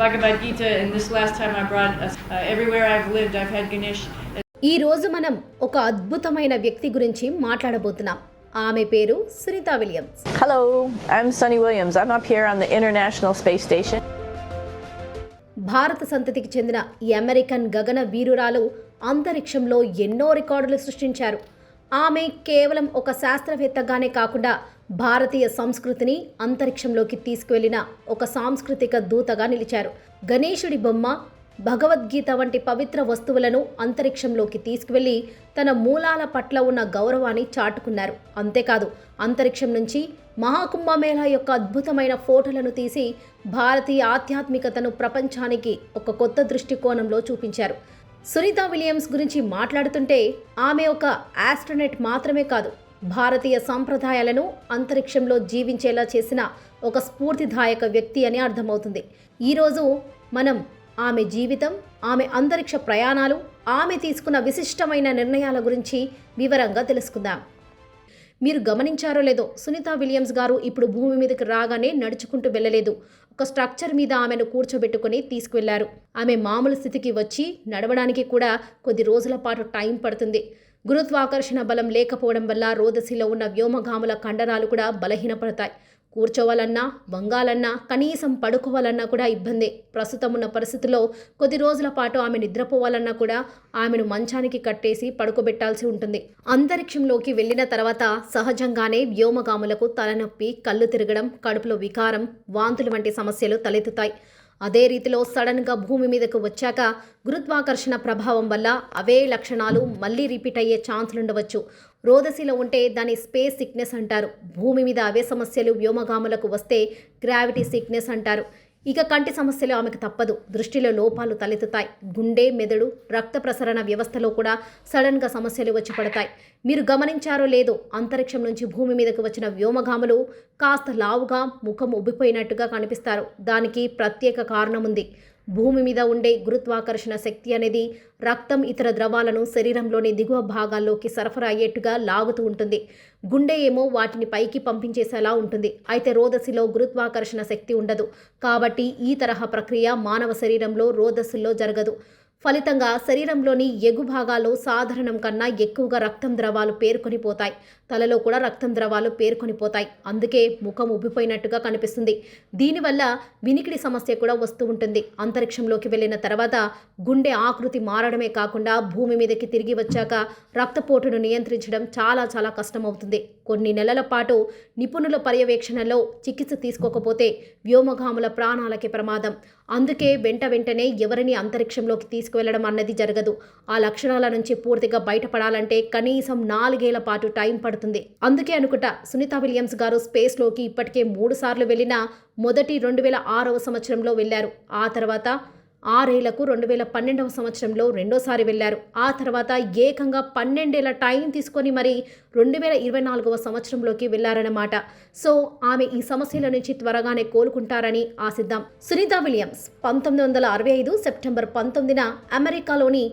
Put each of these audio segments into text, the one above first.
Bhagavad Gita, and this last time I brought uh, uh, everywhere I've lived, I've had Ganesh. ఈ రోజు మనం ఒక అద్భుతమైన వ్యక్తి గురించి మాట్లాడబోతున్నాం. ఆమె పేరు Sunita Williams. Hello I'm Suni Williams I'm up here on the international space station భారత సంతతికి చెందిన ఈ అమెరికన్ గగన వీరురాలు అంతరిక్షంలో ఎన్నో రికార్డులు సృష్టించారు. ఆమె కేవలం ఒక శాస్త్రవేత్తగానే కాకుండా భారతీయ సంస్కృతిని అంతరిక్షంలోకి తీసుకువెళ్ళిన ఒక సాంస్కృతిక దూతగా నిలిచారు. గణేశుడి బొమ్మ భగవద్గీత వంటి పవిత్ర వస్తువులను అంతరిక్షంలోకి తీసుకువెళ్ళి తన మూలాల పట్ల ఉన్న గౌరవాన్ని చాటుకున్నారు. అంతేకాదు అంతరిక్షం నుంచి మహాకుంభమేళా యొక్క అద్భుతమైన ఫోటోలను తీసి భారతీయ ఆధ్యాత్మికతను ప్రపంచానికి ఒక కొత్త దృష్టికోణంలో చూపించారు. సునీత విలియమ్స్ గురించి మాట్లాడుతుంటే ఆమె ఒక ఆస్ట్రోనెట్ మాత్రమే కాదు భారతీయ సాంప్రదాయాలను అంతరిక్షంలో జీవించేలా చేసిన ఒక స్ఫూర్తిదాయక వ్యక్తి అని అర్థమవుతుంది. ఈరోజు మనం ఆమె జీవితం ఆమె అంతరిక్ష ప్రయాణాలు ఆమె తీసుకున్న విశిష్టమైన నిర్ణయాల గురించి వివరంగా తెలుసుకుందాం. మీరు గమనించారో లేదో సునీత విలియమ్స్ గారు ఇప్పుడు భూమి మీదకి రాగానే నడుచుకుంటూ వెళ్ళలేదు. ఒక స్ట్రక్చర్ మీద ఆమెను కూర్చోబెట్టుకుని తీసుకువెళ్ళారు. ఆమె మామూలు స్థితికి వచ్చి నడవడానికి కూడా కొద్ది రోజుల పాటు టైం పడుతుంది. గురుత్వాకర్షణ బలం లేకపోవడం వల్ల రోదసిలో ఉన్న వ్యోమగాముల కండరాలు కూడా బలహీనపడతాయి. కూర్చోవాలన్నా వంగాలన్నా కనీసం పడుకోవాలన్నా కూడా ఇబ్బందే. ప్రస్తుతం ఉన్న పరిస్థితిలో కొద్ది రోజుల పాటు ఆమె నిద్రపోవాలన్నా కూడా ఆమెను మంచానికి కట్టేసి పడుకోబెట్టాల్సి ఉంటుంది. అంతరిక్షంలోకి వెళ్ళిన తర్వాత సహజంగానే వ్యోమగాములకు తలనొప్పి కళ్ళు తిరగడం కడుపులో వికారం వాంతులు వంటి సమస్యలు తలెత్తుతాయి. అదే రీతిలో సడన్గా భూమి మీదకు వచ్చాక గురుత్వాకర్షణ ప్రభావం వల్ల అవే లక్షణాలు మళ్ళీ రిపీట్ అయ్యే ఛాన్సులు ఉండవచ్చు రోదసిలో ఉంటే దాని స్పేస్ సిక్నెస్ అంటారు. భూమి మీద అవే సమస్యలు వ్యోమగాములకు వస్తే గ్రావిటీ సిక్నెస్ అంటారు. ఇక కంటి సమస్యలు ఆమెకు తప్పదు. దృష్టిలో లోపాలు తలెత్తుతాయి. గుండె మెదడు రక్త ప్రసరణ వ్యవస్థలో కూడా సడన్గా సమస్యలు వచ్చి పడతాయి. మీరు గమనించారో లేదో అంతరిక్షం నుంచి భూమి మీదకు వచ్చిన వ్యోమగాములు కాస్త లావుగా ముఖం ఉబ్బిపోయినట్టుగా కనిపిస్తారు. దానికి ప్రత్యేక కారణం ఉంది భూమి మీద ఉండే గురుత్వాకర్షణ శక్తి అనేది రక్తం ఇతర ద్రవాలను శరీరంలోని దిగువ భాగాల్లోకి సరఫరా అయ్యేట్టుగా లాగుతూ ఉంటుంది. గుండె ఏమో వాటిని పైకి పంపించేసేలా ఉంటుంది. అయితే రోదసిలో గురుత్వాకర్షణ శక్తి ఉండదు. కాబట్టి ఈ తరహా ప్రక్రియ మానవ శరీరంలో రోదస్సుల్లో జరగదు. ఫలితంగా శరీరంలోని ఎగు భాగాల్లో సాధారణం కన్నా ఎక్కువగా రక్తం ద్రవాలు పేర్కొనిపోతాయి తలలో కూడా రక్తం ద్రవాలు పేర్కొనిపోతాయి అందుకే ముఖం ఉబ్బిపోయినట్టుగా కనిపిస్తుంది. దీనివల్ల వినికిడి సమస్య కూడా వస్తూ ఉంటుంది. అంతరిక్షంలోకి వెళ్ళిన తర్వాత గుండె ఆకృతి మారడమే కాకుండా భూమి మీదకి తిరిగి వచ్చాక రక్తపోటును నియంత్రించడం చాలా చాలా కష్టమవుతుంది. కొన్ని నెలల పాటు నిపుణుల పర్యవేక్షణలో చికిత్స తీసుకోకపోతే వ్యోమగాముల ప్రాణాలకి ప్రమాదం. అందుకే వెంట వెంటనే ఎవరిని అంతరిక్షంలోకి తీసుకువెళ్ళడం అన్నది జరగదు. ఆ లక్షణాల నుంచి పూర్తిగా బయటపడాలంటే కనీసం నాలుగేళ్ళ పాటు టైం పడుతుంది. అందుకే అనుకుంటా సునీత విలియమ్స్ గారు స్పేస్లోకి ఇప్పటికే మూడు సార్లు వెళ్ళిన మొదటి రెండు వేల ఆరవ సంవత్సరంలో వెళ్ళారు. ఆ తర్వాత ఆరేళ్ళకు రెండు వేల పన్నెండవ సంవత్సరంలో రెండోసారి వెళ్ళారు. ఆ తర్వాత ఏకంగా పన్నెండేళ్ళ టైం తీసుకొని మరి రెండు వేల ఇరవై నాలుగవ సంవత్సరంలోకి వెళ్ళారన్నమాట సో ఆమె ఈ సమస్యల నుంచి త్వరగానే కోలుకుంటారని ఆశిద్దాం. సునీత విలియమ్స్ పంతొమ్మిది వందల అరవై ఐదు సెప్టెంబర్ పంతొమ్మిదిన అమెరికాలోని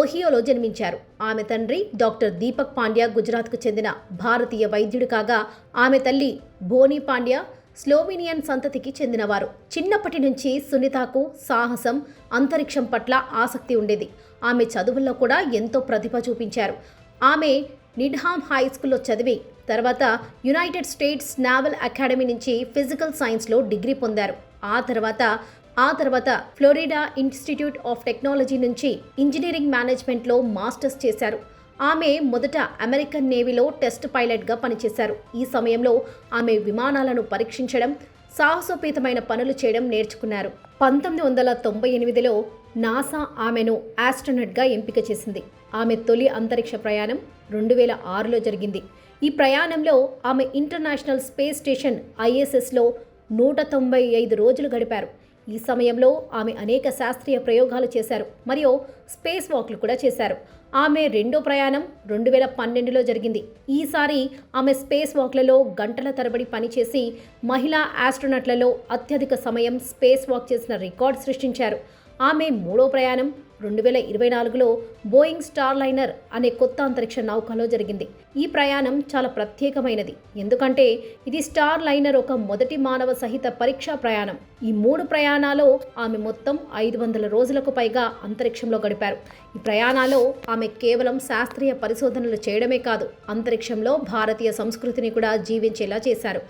ఓహియోలో జన్మించారు. ఆమె తండ్రి డాక్టర్ దీపక్ పాండ్యా గుజరాత్కు చెందిన భారతీయ వైద్యుడు కాగా ఆమె తల్లి బోనీ పాండ్యా స్లోవినియన్ సంతతికి చెందినవారు. చిన్నప్పటి నుంచి సునీతకు సాహసం అంతరిక్షం పట్ల ఆసక్తి ఉండేది. ఆమె చదువుల్లో కూడా ఎంతో ప్రతిభ చూపించారు. ఆమె నిడ్హామ్ హై స్కూల్లో చదివి తర్వాత యునైటెడ్ స్టేట్స్ నావల్ అకాడమీ నుంచి ఫిజికల్ సైన్స్లో డిగ్రీ పొందారు. ఆ తర్వాత ఆ తర్వాత ఫ్లోరిడా ఇన్స్టిట్యూట్ ఆఫ్ టెక్నాలజీ నుంచి ఇంజనీరింగ్ మేనేజ్మెంట్లో మాస్టర్స్ చేశారు. ఆమె మొదట అమెరికన్ నేవీలో టెస్ట్ పైలట్గా పనిచేశారు. ఈ సమయంలో ఆమె విమానాలను పరీక్షించడం సాహసోపేతమైన పనులు చేయడం నేర్చుకున్నారు. పంతొమ్మిది వందల తొంభై ఎనిమిదిలో నాసా ఆమెను ఆస్ట్రోనట్గా ఎంపిక చేసింది. ఆమె తొలి అంతరిక్ష ప్రయాణం రెండు వేల ఆరులో జరిగింది. ఈ ప్రయాణంలో ఆమె ఇంటర్నేషనల్ స్పేస్ స్టేషన్ ఐఎస్ఎస్లో నూట తొంభై ఐదు రోజులు గడిపారు. ఈ సమయంలో ఆమె అనేక శాస్త్రీయ ప్రయోగాలు చేశారు. మరియు స్పేస్ వాక్లు కూడా చేశారు. ఆమె రెండో ప్రయాణం రెండు వేల పన్నెండులో జరిగింది. ఈసారి ఆమె స్పేస్ వాక్లలో గంటల తరబడి పనిచేసి మహిళా ఆస్ట్రోనట్లలో అత్యధిక సమయం స్పేస్ వాక్ చేసిన రికార్డ్ సృష్టించారు. ఆమె మూడో ప్రయాణం రెండు వేల ఇరవై నాలుగులో బోయింగ్ స్టార్ లైనర్ అనే కొత్త అంతరిక్ష నౌకలో జరిగింది. ఈ ప్రయాణం చాలా ప్రత్యేకమైనది. ఎందుకంటే ఇది స్టార్ లైనర్ ఒక మొదటి మానవ సహిత పరీక్షా ప్రయాణం. ఈ మూడు ప్రయాణాలు ఆమె మొత్తం ఐదు వందల రోజులకు పైగా అంతరిక్షంలో గడిపారు. ఈ ప్రయాణాల్లో ఆమె కేవలం శాస్త్రీయ పరిశోధనలు చేయడమే కాదు అంతరిక్షంలో భారతీయ సంస్కృతిని కూడా జీవించేలా చేశారు.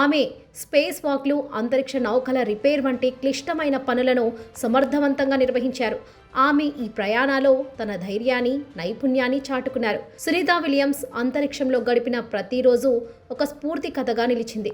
ఆమె స్పేస్ వాక్లు అంతరిక్ష నౌకల రిపేర్ వంటి క్లిష్టమైన పనులను సమర్థవంతంగా నిర్వహించారు. ఆమె ఈ ప్రయాణాలో తన ధైర్యాన్ని నైపుణ్యాన్ని చాటుకున్నారు. సునీత విలియమ్స్ అంతరిక్షంలో గడిపిన ప్రతిరోజు ఒక స్ఫూర్తి కథగా నిలిచింది.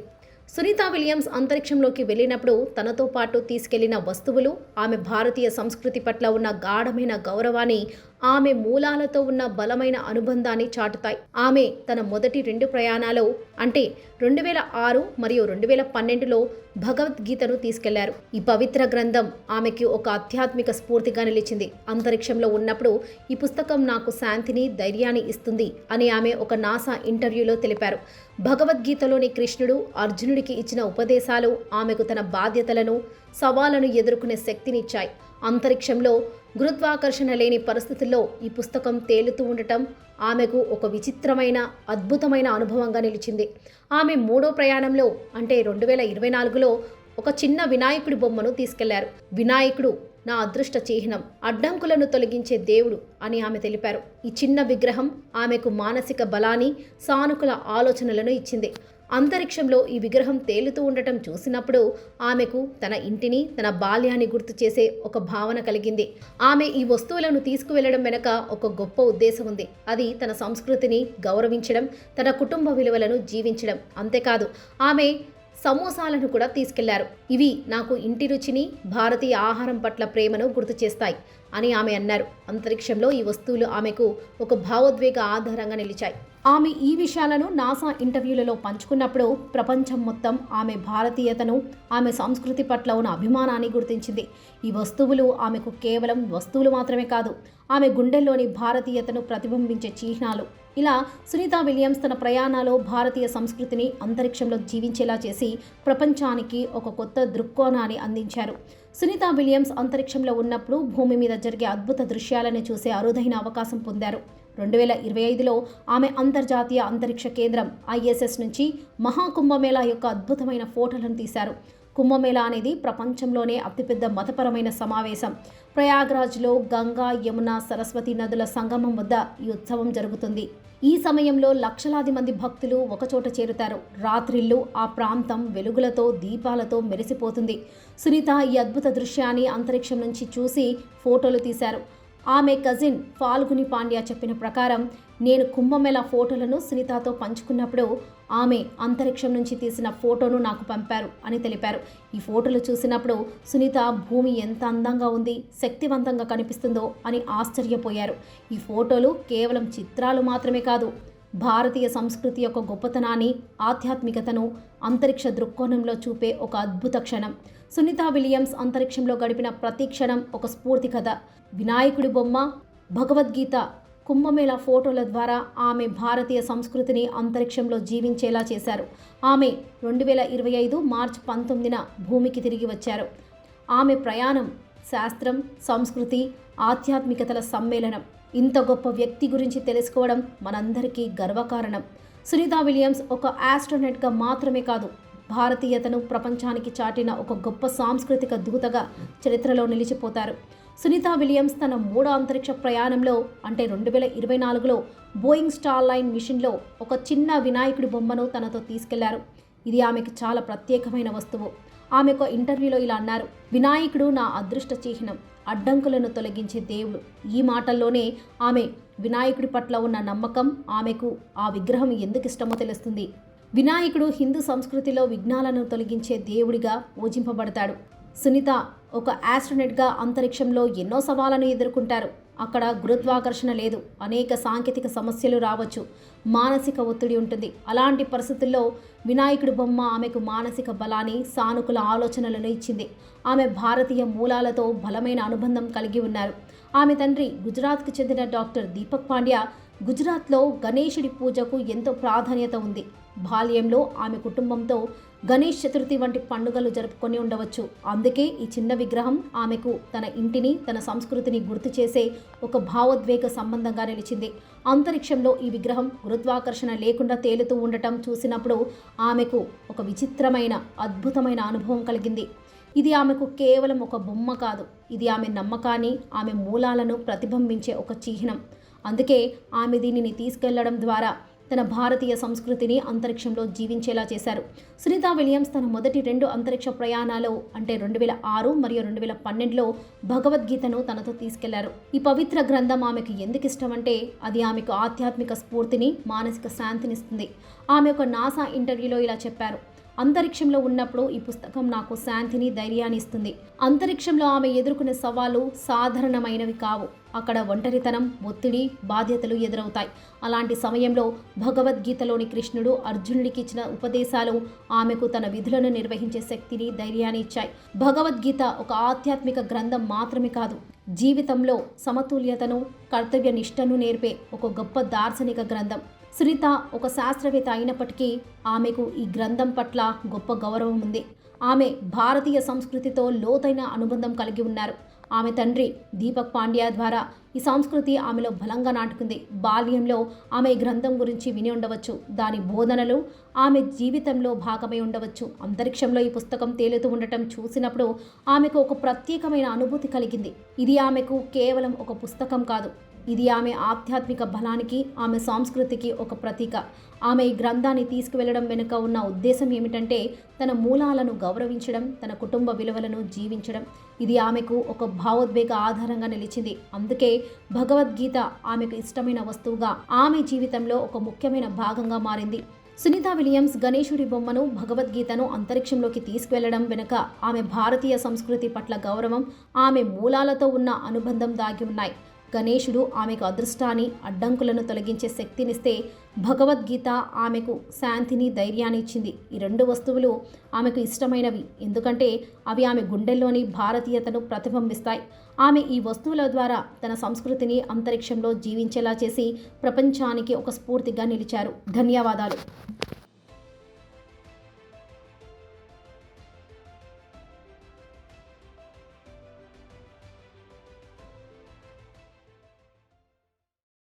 సునీత విలియమ్స్ అంతరిక్షంలోకి వెళ్ళినప్పుడు తనతో పాటు తీసుకెళ్ళిన వస్తువులు ఆమె భారతీయ సంస్కృతి పట్ల ఉన్న గాఢమైన గౌరవాన్ని ఆమె మూలాలతో ఉన్న బలమైన అనుబంధాన్ని చాటుతాయి. ఆమె తన మొదటి రెండు ప్రయాణాలు అంటే రెండు వేల ఆరు మరియు రెండు వేల పన్నెండులో భగవద్గీతను తీసుకెళ్ళారు. ఈ పవిత్ర గ్రంథం ఆమెకి ఒక ఆధ్యాత్మిక స్ఫూర్తిగా నిలిచింది. అంతరిక్షంలో ఉన్నప్పుడు ఈ పుస్తకం నాకు శాంతిని ధైర్యాన్ని ఇస్తుంది అని ఆమె ఒక నాసా ఇంటర్వ్యూలో తెలిపారు. భగవద్గీతలోని కృష్ణుడు అర్జునుడికి ఇచ్చిన ఉపదేశాలు ఆమెకు తన బాధ్యతలను సవాళ్ళను ఎదుర్కొనే శక్తినిచ్చాయి. అంతరిక్షంలో గురుత్వాకర్షణ లేని పరిస్థితుల్లో ఈ పుస్తకం తేలుతూ ఉండటం ఆమెకు ఒక విచిత్రమైన అద్భుతమైన అనుభవంగా నిలిచింది. ఆమె మూడో ప్రయాణంలో అంటే రెండు వేల ఇరవై నాలుగులో ఒక చిన్న వినాయకుడి బొమ్మను తీసుకెళ్ళారు. వినాయకుడు నా అదృష్ట చిహ్నం అడ్డంకులను తొలగించే దేవుడు అని ఆమె తెలిపారు. ఈ చిన్న విగ్రహం ఆమెకు మానసిక బలాన్ని సానుకూల ఆలోచనలను ఇచ్చింది. అంతరిక్షంలో ఈ విగ్రహం తేలుతూ ఉండటం చూసినప్పుడు ఆమెకు తన ఇంటిని తన బాల్యాన్ని గుర్తు చేసే ఒక భావన కలిగింది. ఆమె ఈ వస్తువులను తీసుకువెళ్ళడం వెనుక ఒక గొప్ప ఉద్దేశం ఉంది. అది తన సంస్కృతిని గౌరవించడం తన కుటుంబ విలువలను జీవించడం. అంతేకాదు ఆమె సమోసాలను కూడా తీసుకెళ్ళారు. ఇవి నాకు ఇంటి రుచిని భారతీయ ఆహారం పట్ల ప్రేమను గుర్తు చేస్తాయి. అని ఆమె అన్నారు. అంతరిక్షంలో ఈ వస్తువులు ఆమెకు ఒక భావోద్వేగ ఆధారంగా నిలిచాయి. ఆమె ఈ విషయాలను నాసా ఇంటర్వ్యూలలో పంచుకున్నప్పుడు ప్రపంచం మొత్తం ఆమె భారతీయతను ఆమె సంస్కృతి పట్ల ఉన్న అభిమానాన్ని గుర్తించింది. ఈ వస్తువులు ఆమెకు కేవలం వస్తువులు మాత్రమే కాదు ఆమె గుండెల్లోని భారతీయతను ప్రతిబింబించే చిహ్నాలు. ఇలా సునీత విలియమ్స్ తన ప్రయాణాలో భారతీయ సంస్కృతిని అంతరిక్షంలో జీవించేలా చేసి ప్రపంచానికి ఒక కొత్త దృక్కోణాన్ని అందించారు. సునీత విలియమ్స్ అంతరిక్షంలో ఉన్నప్పుడు భూమి మీద జరిగే అద్భుత దృశ్యాలను చూసే అరుదైన అవకాశం పొందారు. రెండు వేల ఇరవై ఐదులో ఆమె అంతర్జాతీయ అంతరిక్ష కేంద్రం ఐఎస్ఎస్ నుంచి మహాకుంభమేళా యొక్క అద్భుతమైన ఫోటోలను తీశారు. కుంభమేళా అనేది ప్రపంచంలోనే అతిపెద్ద మతపరమైన సమావేశం. ప్రయాగ్రాజ్లో గంగా యమున సరస్వతి నదుల సంగమం వద్ద ఈ ఉత్సవం జరుగుతుంది. ఈ సమయంలో లక్షలాది మంది భక్తులు ఒకచోట చేరుతారు. రాత్రిళ్ళు ఆ ప్రాంతం వెలుగులతో దీపాలతో మెరిసిపోతుంది. సునీత ఈ అద్భుత దృశ్యాన్ని అంతరిక్షం నుంచి చూసి ఫోటోలు తీశారు. ఆమె కజిన్ ఫాల్గుని పాండ్యా చెప్పిన ప్రకారం నేను కుంభమేళ ఫోటోలను సునీతతో పంచుకున్నప్పుడు ఆమె అంతరిక్షం నుంచి తీసిన ఫోటోను నాకు పంపారు అని తెలిపారు. ఈ ఫోటోలు చూసినప్పుడు సునీత భూమి ఎంత అందంగా ఉంది శక్తివంతంగా కనిపిస్తుందో అని ఆశ్చర్యపోయారు. ఈ ఫోటోలు కేవలం చిత్రాలు మాత్రమే కాదు భారతీయ సంస్కృతి యొక్క గొప్పతనాన్ని ఆధ్యాత్మికతను అంతరిక్ష దృక్కోణంలో చూపే ఒక అద్భుత క్షణం. సునీత విలియమ్స్ అంతరిక్షంలో గడిపిన ప్రతి క్షణం ఒక స్ఫూర్తి కథ. వినాయకుడి బొమ్మ భగవద్గీత కుంభమేళ ఫోటోల ద్వారా ఆమె భారతీయ సంస్కృతిని అంతరిక్షంలో జీవించేలా చేశారు. ఆమె రెండు వేల ఇరవై ఐదు మార్చ్ పంతొమ్మిదిన భూమికి తిరిగి వచ్చారు. ఆమె ప్రయాణం శాస్త్రం సంస్కృతి ఆధ్యాత్మికతల సమ్మేళనం ఇంత గొప్ప వ్యక్తి గురించి తెలుసుకోవడం మనందరికీ గర్వకారణం. సునీతా విలియమ్స్ ఒక ఆస్ట్రోనెట్గా మాత్రమే కాదు భారతీయతను ప్రపంచానికి చాటిన ఒక గొప్ప సాంస్కృతిక దూతగా చరిత్రలో నిలిచిపోతారు. సునీత విలియమ్స్ తన మూడో అంతరిక్ష ప్రయాణంలో అంటే రెండు వేల ఇరవై నాలుగులో బోయింగ్ స్టార్ లైన్ మిషన్లో ఒక చిన్న వినాయకుడి బొమ్మను తనతో తీసుకెళ్ళారు. ఇది ఆమెకు చాలా ప్రత్యేకమైన వస్తువు. ఆమె ఒక ఇంటర్వ్యూలో ఇలా అన్నారు వినాయకుడు నా అదృష్ట చిహ్నం అడ్డంకులను తొలగించే దేవుడు. ఈ మాటల్లోనే ఆమె వినాయకుడి పట్ల ఉన్న నమ్మకం ఆమెకు ఆ విగ్రహం ఎందుకు ఇష్టమో తెలుస్తుంది. వినాయకుడు హిందూ సంస్కృతిలో విఘ్నాలను తొలగించే దేవుడిగా పూజింపబడతాడు సునీత ఒక యాస్ట్రోనెట్గా అంతరిక్షంలో ఎన్నో సవాళ్ళను ఎదుర్కొంటారు. అక్కడ గురుత్వాకర్షణ లేదు. అనేక సాంకేతిక సమస్యలు రావచ్చు. మానసిక ఒత్తిడి ఉంటుంది. అలాంటి పరిస్థితుల్లో వినాయకుడి బొమ్మ ఆమెకు మానసిక బలాన్ని సానుకూల ఆలోచనలను ఇచ్చింది. ఆమె భారతీయ మూలాలతో బలమైన అనుబంధం కలిగి ఉన్నారు. ఆమె తండ్రి గుజరాత్కు చెందిన డాక్టర్ దీపక్ పాండ్యా గుజరాత్లో గణేశుడి పూజకు ఎంతో ప్రాధాన్యత ఉంది. బాల్యంలో ఆమె కుటుంబంతో గణేష్ చతుర్థి వంటి పండుగలు జరుపుకొని ఉండవచ్చు. అందుకే ఈ చిన్న విగ్రహం ఆమెకు తన ఇంటిని తన సంస్కృతిని గుర్తు చేసే ఒక భావోద్వేగ సంబంధంగా నిలిచింది. అంతరిక్షంలో ఈ విగ్రహం గురుత్వాకర్షణ లేకుండా తేలుతూ ఉండటం చూసినప్పుడు ఆమెకు ఒక విచిత్రమైన అద్భుతమైన అనుభవం కలిగింది. ఇది ఆమెకు కేవలం ఒక బొమ్మ కాదు. ఇది ఆమె నమ్మకాన్ని ఆమె మూలాలను ప్రతిబింబించే ఒక చిహ్నం. అందుకే ఆమె దీనిని తీసుకెళ్ళడం ద్వారా తన భారతీయ సంస్కృతిని అంతరిక్షంలో జీవించేలా చేశారు. సునీత విలియమ్స్ తన మొదటి రెండు అంతరిక్ష ప్రయాణాలు అంటే రెండు వేల ఆరు మరియు రెండు వేల పన్నెండులో భగవద్గీతను తనతో తీసుకెళ్ళారు. ఈ పవిత్ర గ్రంథం ఆమెకు ఎందుకు ఇష్టమంటే అది ఆమెకు ఆధ్యాత్మిక స్ఫూర్తిని మానసిక శాంతినిస్తుంది. ఆమె ఒక నాసా ఇంటర్వ్యూలో ఇలా చెప్పారు. అంతరిక్షంలో ఉన్నప్పుడు ఈ పుస్తకం నాకు శాంతిని ధైర్యాన్ని ఇస్తుంది. అంతరిక్షంలో ఆమె ఎదుర్కొనే సవాళ్ళు సాధారణమైనవి కావు. అక్కడ ఒంటరితనం ఒత్తిడి బాధ్యతలు ఎదురవుతాయి. అలాంటి సమయంలో భగవద్గీతలోని కృష్ణుడు అర్జునుడికి ఇచ్చిన ఉపదేశాలు ఆమెకు తన విధులను నిర్వహించే శక్తిని ధైర్యాన్ని ఇచ్చాయి. భగవద్గీత ఒక ఆధ్యాత్మిక గ్రంథం మాత్రమే కాదు. జీవితంలో సమతుల్యతను కర్తవ్య నిష్టను నేర్పే ఒక గొప్ప దార్శనిక గ్రంథం. సునీత ఒక శాస్త్రవేత్త అయినప్పటికీ ఆమెకు ఈ గ్రంథం పట్ల గొప్ప గౌరవం ఉంది. ఆమె భారతీయ సంస్కృతితో లోతైన అనుబంధం కలిగి ఉన్నారు. ఆమె తండ్రి దీపక్ పాండ్యా ద్వారా ఈ సంస్కృతి ఆమెలో బలంగా నాటుకుంది. బాల్యంలో ఆమె ఈ గ్రంథం గురించి విని ఉండవచ్చు. దాని బోధనలు ఆమె జీవితంలో భాగమై ఉండవచ్చు. అంతరిక్షంలో ఈ పుస్తకం తేలుతూ ఉండటం చూసినప్పుడు ఆమెకు ఒక ప్రత్యేకమైన అనుభూతి కలిగింది. ఇది ఆమెకు కేవలం ఒక పుస్తకం కాదు. ఇది ఆమె ఆధ్యాత్మిక బలానికి ఆమె సంస్కృతికి ఒక ప్రతీక. ఆమె ఈ గ్రంథాన్ని తీసుకువెళ్ళడం వెనుక ఉన్న ఉద్దేశం ఏమిటంటే తన మూలాలను గౌరవించడం తన కుటుంబ విలువలను జీవించడం. ఇది ఆమెకు ఒక భావోద్వేగ ఆధారంగా నిలిచింది. అందుకే భగవద్గీత ఆమెకు ఇష్టమైన వస్తువుగా ఆమె జీవితంలో ఒక ముఖ్యమైన భాగంగా మారింది. సునీత విలియమ్స్ గణేశుడి బొమ్మను భగవద్గీతను అంతరిక్షంలోకి తీసుకువెళ్ళడం వెనుక ఆమె భారతీయ సంస్కృతి పట్ల గౌరవం ఆమె మూలాలతో ఉన్న అనుబంధం దాగి ఉన్నాయి. గణేశుడు ఆమెకు అదృష్టాన్ని అడ్డంకులను తొలగించే శక్తినిస్తే భగవద్గీత ఆమెకు శాంతిని ధైర్యాన్ని ఇచ్చింది. ఈ రెండు వస్తువులు ఆమెకు ఇష్టమైనవి. ఎందుకంటే అవి ఆమె గుండెల్లోని భారతీయతను ప్రతిబింబిస్తాయి. ఆమె ఈ వస్తువుల ద్వారా తన సంస్కృతిని అంతరిక్షంలో జీవించేలా చేసి ప్రపంచానికి ఒక స్ఫూర్తిగా నిలిచారు. ధన్యవాదాలు.